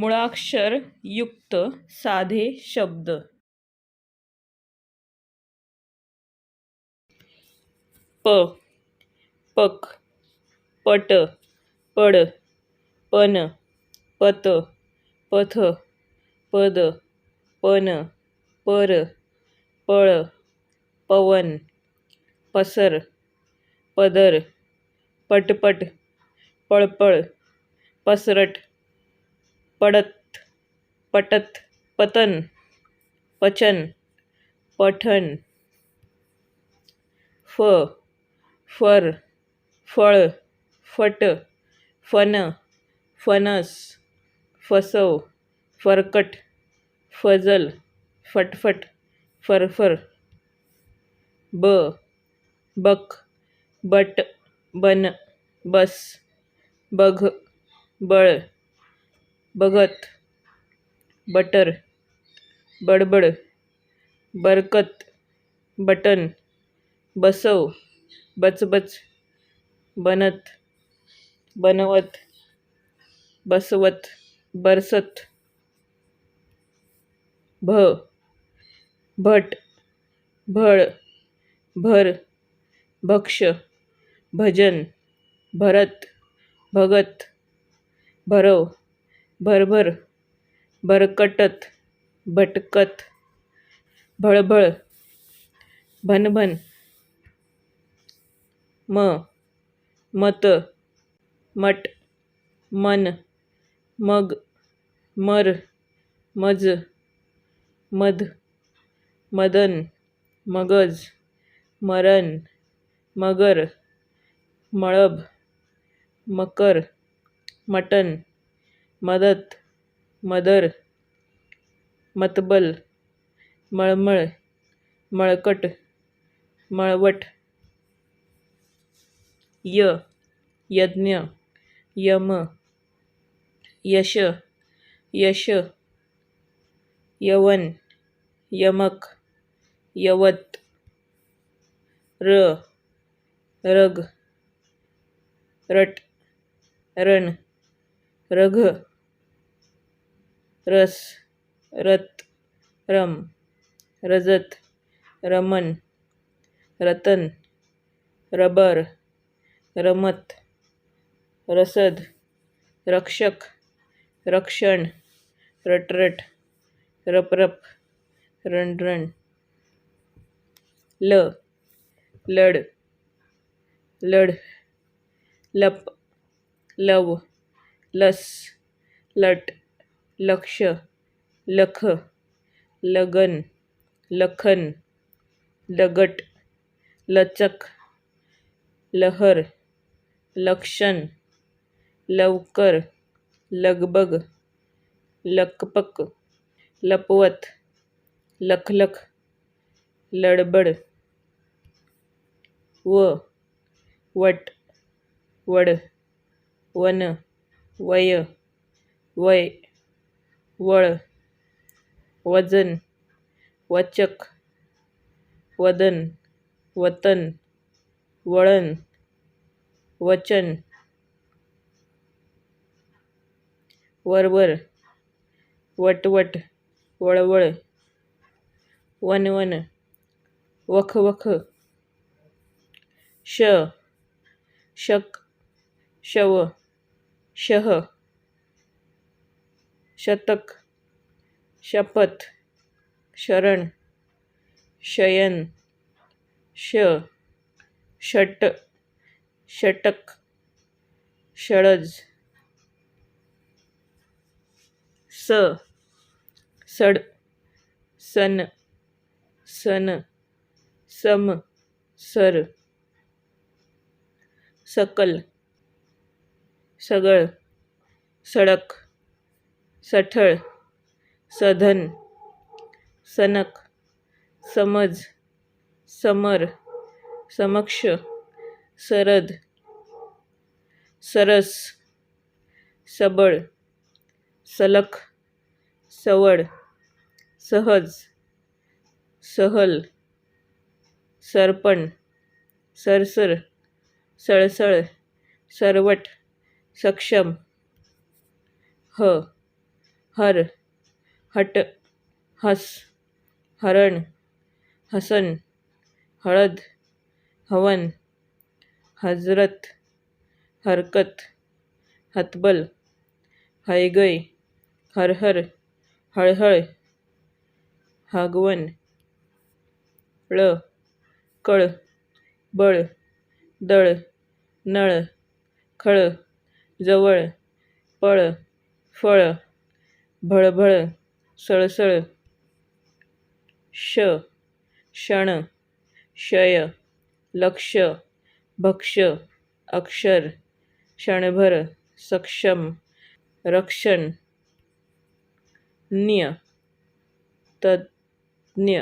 मुळाक्षर युक्त साधे शब्द. प. पक. पट. पड. पन. पत. पथ. पद. पन. पर. पळ. पवन. पसर. पदर. पटपट. पळपळ. पसरट. पडत पटत पतन पचन पठण फ फर फळ फट फन फणस फसव फरकट फजल फटफट फरफर ब बक बट बन बस बघ बळ बघत. बटर. बडबड. बरकत. बटन. बसव. बचबच. बनत. बनवत. बसवत. बरसत. भ. भट. भळ. भर. भक्ष. भजन. भरत. भगत. भरव. भरभर भरकटत भटकत भळभळ भनभन म मत मट मन मग मर मज मध मदन मगज मरण मगर मळब मकर मटन मदत मदर मतबल मळमळ मळकट मळवट य यज्ञ यम यश यश यवन यमक यवत र रग रट रण रघ रस रत रम रजत रमन रतन रबर रमत रसद रक्षक रक्षण रटरट रपरप रणरण ल लड लढ लप लव लस लट लक्ष लख लगन लखन लगट लचक लहर लक्षण लवकर लगबग लकपक लपवत लखलख लडबड व वट वड वन वय वय वळ वजन वचक वदन वतन वळण वचन वरवर वटवट वळवळ वनवन वखवख श शक शव शह शतक शपथ शरण शयन श षट षटक षडज स सड सन सन सम सर सकल सगळ सडक सठळ सधन सनक समज समर समक्ष सरद सरस सबळ सलख सवड सहज सहल सरपण सरसर सळसळ सरवट सक्षम ह हर हट हस हरण हसन हळद हवन हजरत हरकत हतबल हयगय हरहर हळहळ हागवन ळ कळ बळ दळ नळ खळ जवळ पळ फळ भळभळ सळसळ श क्षण क्षय लक्ष भक्ष अक्षर क्षणभर सक्षम रक्षण न्य तज्ज्ञ.